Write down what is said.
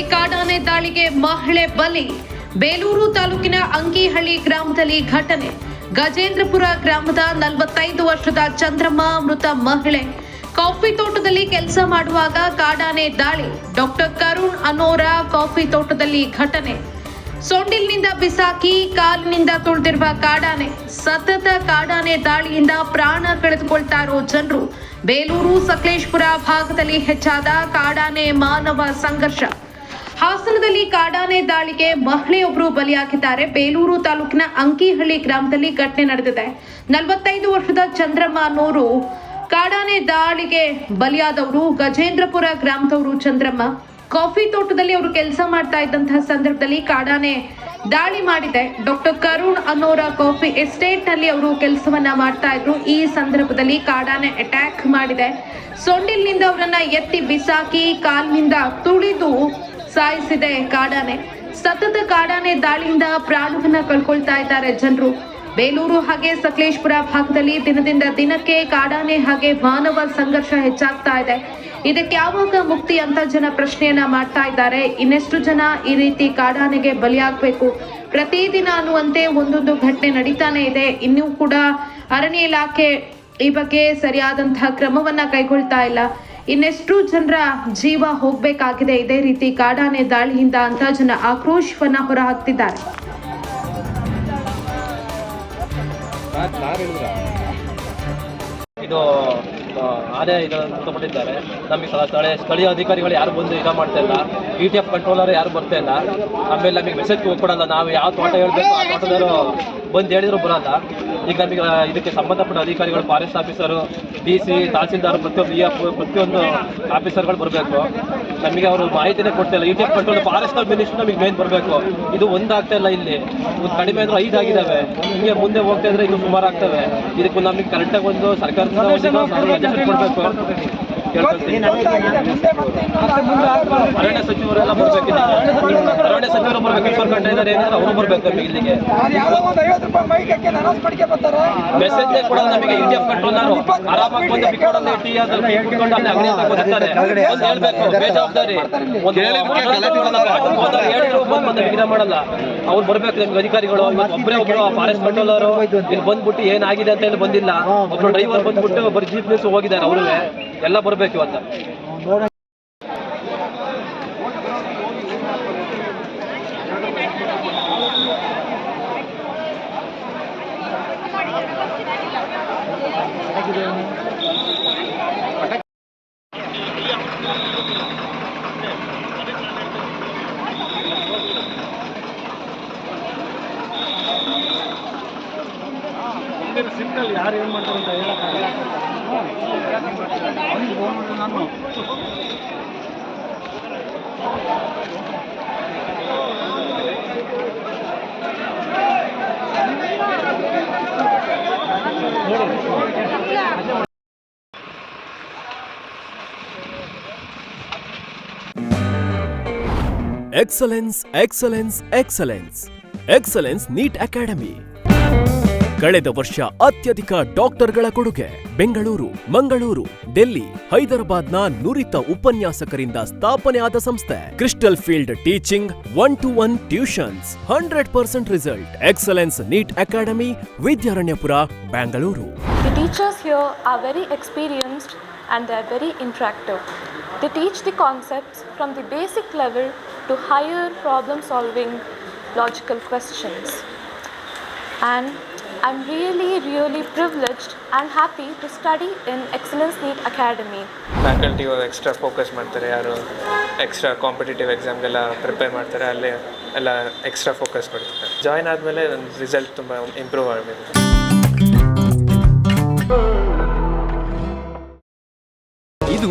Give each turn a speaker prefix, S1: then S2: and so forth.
S1: ಕಾಡಾನೆ ದಾಳಿಗೆ ಮಹಿಳೆ ಬಲಿ. ಬೇಲೂರು ತಾಲೂಕಿನ ಅಂಕಿಹಳ್ಳಿ ಗ್ರಾಮದಲ್ಲಿ ಘಟನೆ. ಗಜೇಂದ್ರಪುರ ಗ್ರಾಮದ ನಲವತ್ತೈದು ವರ್ಷದ ಚಂದ್ರಮ್ಮ ಮೃತ ಮಹಿಳೆ. ಕಾಫಿ ತೋಟದಲ್ಲಿ ಕೆಲಸ ಮಾಡುವಾಗ ಕಾಡಾನೆ ದಾಳಿ. ಡಾಕ್ಟರ್ ಕರುಣ್ ಅನೋರ ಕಾಫಿ ತೋಟದಲ್ಲಿ ಘಟನೆ. ಸೊಂಡಿಲ್ನಿಂದ ಬಿಸಾಕಿ ಕಾಲಿನಿಂದ ತುಳಿದಿರುವ ಕಾಡಾನೆ. ಸತತ ಕಾಡಾನೆ ದಾಳಿಯಿಂದ ಪ್ರಾಣ ಕಳೆದುಕೊಳ್ತಾ ಇರೋ ಜನರು. ಬೇಲೂರು ಸಕಲೇಶ್ಪುರ ಭಾಗದಲ್ಲಿ ಹೆಚ್ಚಾದ ಕಾಡಾನೆ ಮಾನವ ಸಂಘರ್ಷ. ಹಾಸನದಲ್ಲಿ ಕಾಡಾನೆ ದಾಳಿಗೆ ಮಹಿಳೆಯೊಬ್ಬರು ಬಲಿಯಾಗಿದ್ದಾರೆ. ಬೇಲೂರು ತಾಲೂಕಿನ ಅಂಕಿಹಳ್ಳಿ ಗ್ರಾಮದಲ್ಲಿ ಘಟನೆ ನಡೆದಿದೆ. ನಲವತ್ತೈದು ವರ್ಷದ ಚಂದ್ರಮ್ಮ ಅನ್ನೋರು ಕಾಡಾನೆ ದಾಳಿಗೆ ಬಲಿಯಾದವರು. ಗಜೇಂದ್ರಪುರ ಗ್ರಾಮದವರು ಚಂದ್ರಮ್ಮ. ಕಾಫಿ ತೋಟದಲ್ಲಿ ಅವರು ಕೆಲಸ ಮಾಡ್ತಾ ಇದ್ದಂತಹ ಸಂದರ್ಭದಲ್ಲಿ ಕಾಡಾನೆ ದಾಳಿ ಮಾಡಿದೆ. ಡಾಕ್ಟರ್ ಕರುಣ್ ಅನ್ನೋರ ಕಾಫಿ ಎಸ್ಟೇಟ್ನಲ್ಲಿ ಅವರು ಕೆಲಸವನ್ನ ಮಾಡ್ತಾ ಇದ್ರು. ಈ ಸಂದರ್ಭದಲ್ಲಿ ಕಾಡಾನೆ ಅಟ್ಯಾಕ್ ಮಾಡಿದೆ. ಸೊಂಡಿಲ್ನಿಂದ ಅವರನ್ನ ಎತ್ತಿ ಬಿಸಾಕಿ ಕಾಲಿನಿಂದ ತುಳಿದು ಸಾಯಿಸಿದೆ ಕಾಡಾನೆ. ಸತತ ಕಾಡಾನೆ ದಾಳಿಯಿಂದ ಪ್ರಾಣವನ್ನ ಕಳ್ಕೊಳ್ತಾ ಇದ್ದಾರೆ ಜನರು. ಬೇಲೂರು ಹಾಗೆ ಸಕಲೇಶ್ಪುರ ಭಾಗದಲ್ಲಿ ದಿನದಿಂದ ದಿನಕ್ಕೆ ಕಾಡಾನೆ ಹಾಗೆ ಮಾನವ ಸಂಘರ್ಷ ಹೆಚ್ಚಾಗ್ತಾ ಇದೆ. ಇದಕ್ಕೆ ಯಾವಾಗ ಮುಕ್ತಿ ಅಂತ ಜನ ಪ್ರಶ್ನೆಯನ್ನ ಮಾಡ್ತಾ ಇದ್ದಾರೆ. ಇನ್ನೆಷ್ಟು ಜನ ಈ ರೀತಿ ಕಾಡಾನೆಗೆ ಬಲಿಯಾಗಬೇಕು? ಪ್ರತಿದಿನ ಅನ್ನುವಂತೆ ಒಂದೊಂದು ಘಟನೆ ನಡೀತಾನೆ ಇದೆ. ಇನ್ನೂ ಕೂಡ ಅರಣ್ಯ ಇಲಾಖೆ ಈ ಬಗ್ಗೆ ಸರಿಯಾದಂತಹ ಕ್ರಮವನ್ನ ಕೈಗೊಳ್ತಾ ಇಲ್ಲ. ಇನ್ನೆಷ್ಟು ಜನರ ಜೀವ ಹೋಗ್ಬೇಕಾಗಿದೆ. ಇದೇ ರೀತಿ ಕಾಡಾನೆ ದಾಳಿಯಿಂದ ಅಂತ ಜನ ಆಕ್ರೋಶವನ್ನ ಹೊರಹಾಕ್ತಿದ್ದಾರೆ.
S2: ಇದು ಆನೆ ಇದನ್ನು ನಮಗೆ ಸ್ಥಳ ಸ್ಥಳೀಯ ಸ್ಥಳೀಯ ಅಧಿಕಾರಿಗಳು ಯಾರು ಬಂದು ಇದು ಮಾಡ್ತಾ ಇಲ್ಲ. ಇ ಟಿ ಎಫ್ ಕಂಟ್ರೋಲರ್ ಯಾರು ಬರ್ತಾ ಇಲ್ಲ. ಆಮೇಲೆ ನಮಗೆ ಮೆಸೇಜ್ ಕೊಡಲ್ಲ. ನಾವು ಯಾವ ತೋಟ ಹೇಳ್ಬೇಕು ಆ ತೋಟದವರು ಬಂದು ಹೇಳಿದ್ರು ಬರಲ್ಲ. ಈಗ ನಮಗೆ ಇದಕ್ಕೆ ಸಂಬಂಧಪಟ್ಟ ಅಧಿಕಾರಿಗಳು forest officer D C tahsildar ಪ್ರತಿಯೊಂದು ಇ ಎಫ್ ಪ್ರತಿಯೊಂದು ಆಫೀಸರ್ಗಳು ಬರಬೇಕು. ನಮಗೆ ಅವರು ಮಾಹಿತಿನೇ ಕೊಡ್ತಾ ಇಲ್ಲ E T F control forest minister ನಮಗೆ ಮೇನ್ ಬರಬೇಕು. ಇದು ಒಂದಾಗ್ತಾ ಇಲ್ಲ ಇಲ್ಲಿ. ಒಂದು ಕಡಿಮೆ ಅಂದ್ರೆ ಐದು ಆಗಿದ್ದಾವೆ ಹಿಂಗೆ ಮುಂದೆ ಹೋಗ್ತಾ ಇದ್ರೆ ಇದು ಸುಮಾರು ಆಗ್ತವೆ ಇದಕ್ಕೆ ನಮಗೆ ಕರೆಕ್ಟಾಗಿ ಒಂದು ಸರ್ಕಾರದಿಂದ ಕೊಡ್ಬೇಕು. ಅರಣ್ಯ ಸಚಿವರೆಲ್ಲ ಬರ್ಬೇಕು ಇದಕ್ಕೆ. ಅರಣ್ಯ ಸಚಿವರು ಬರ್ಬೇಕು ಇದ್ದಾರೆ ಏನಿದ್ರೆ ಅವರು ಬರ್ಬೇಕು ಇಲ್ಲಿಗೆ.
S3: ಯಾರೋ ಒಂದ್ ಐವತ್ತು ರೂಪಾಯಿ ಮೈಕಕ್ಕೆ ಅನೌನ್ಸ್ ಮಾಡ್ಕೆ ಬರ್ತಾರೆ?
S2: ಮೆಸೇಜ್ ಕೊಡೋದು ನಮಗೆ ಇಂಡಿಯಾ ಕಂಟ್ರೋಲರು ಆರಾಮಾಗಿ ಬಂದು ಟೀ ಒಂದು ಹೇಳ್ಬೇಕು ಬೇಜವಾಬ್ದಾರಿ. ಒಂದು ಹೋದವ್ರು ಹೇಳಿದ್ರು ಬಂದು ಬಂದು ವಿಘ್ನ ಮಾಡಲ್ಲ. ಅವ್ರು ಬರ್ಬೇಕು ನಮ್ಗೆ ಅಧಿಕಾರಿಗಳು ಒಬ್ಬರೇ ಒಬ್ಬರು ಫಾರೆಸ್ಟ್ ಕಂಟ್ರೋಲರು ಇಲ್ಲಿ ಬಂದ್ಬಿಟ್ಟು ಏನಾಗಿದೆ ಅಂತ ಹೇಳಿ ಬಂದಿಲ್ಲ. ಒಬ್ಬರು ಡ್ರೈವರ್ ಬಂದ್ಬಿಟ್ಟು ಒಬ್ಬರು ಜೀಪ್ ನಿಲ್ಸಿ ಹೋಗಿದ್ದಾರೆ ಅವ್ರಿಗೆ ಎಲ್ಲ ಬರ್ಬೇಕು ಇವತ್ತು. ಸಿಂಪಲ್ ಯಾರು ಏನು ಮಾಡ್ತಾರೆ ಅಂತ ಹೇಳಕ್ಕಾಗಲ್ಲ ನಾನು ನೋಡಿ.
S4: Excellence excellence excellence excellence NEET academy ಕಳೆದ ವರ್ಷ ಅತ್ಯಧಿಕ ಡಾಕ್ಟರ್ಗಳ ಕೊಡುಗೆ. ಬೆಂಗಳೂರು, ಮಂಗಳೂರು ಡೆಲ್ಲಿ ಹೈದರಾಬಾದ್ನ ನುರಿತ ಉಪನ್ಯಾಸಕರಿಂದ ಸ್ಥಾಪನೆ ಆದ ಸಂಸ್ಥೆ. Crystal field teaching one to one tuitions hundred percent result excellence NEET academy Vidyaranyapura Bengaluru
S5: The teachers here are very experienced and they are very interactive. They teach the concepts from the basic level to higher problem solving logical questions. And I'm really, really privileged and happy to study in Excellence Neat Academy.
S6: Faculty extra focus ಮಾಡ್ತಾರೆ ಯಾರು extra competitive ಎಕ್ಸಾಮ್ಗೆಲ್ಲ prepare ಮಾಡ್ತಾರೆ ಅಲ್ಲೇ ಎಲ್ಲ extra focus ಕೊಡ್ತಾರೆ join ಆದಮೇಲೆ ನನ್ನ result ತುಂಬ improve ಆಗಬೇಕು
S7: ಇದು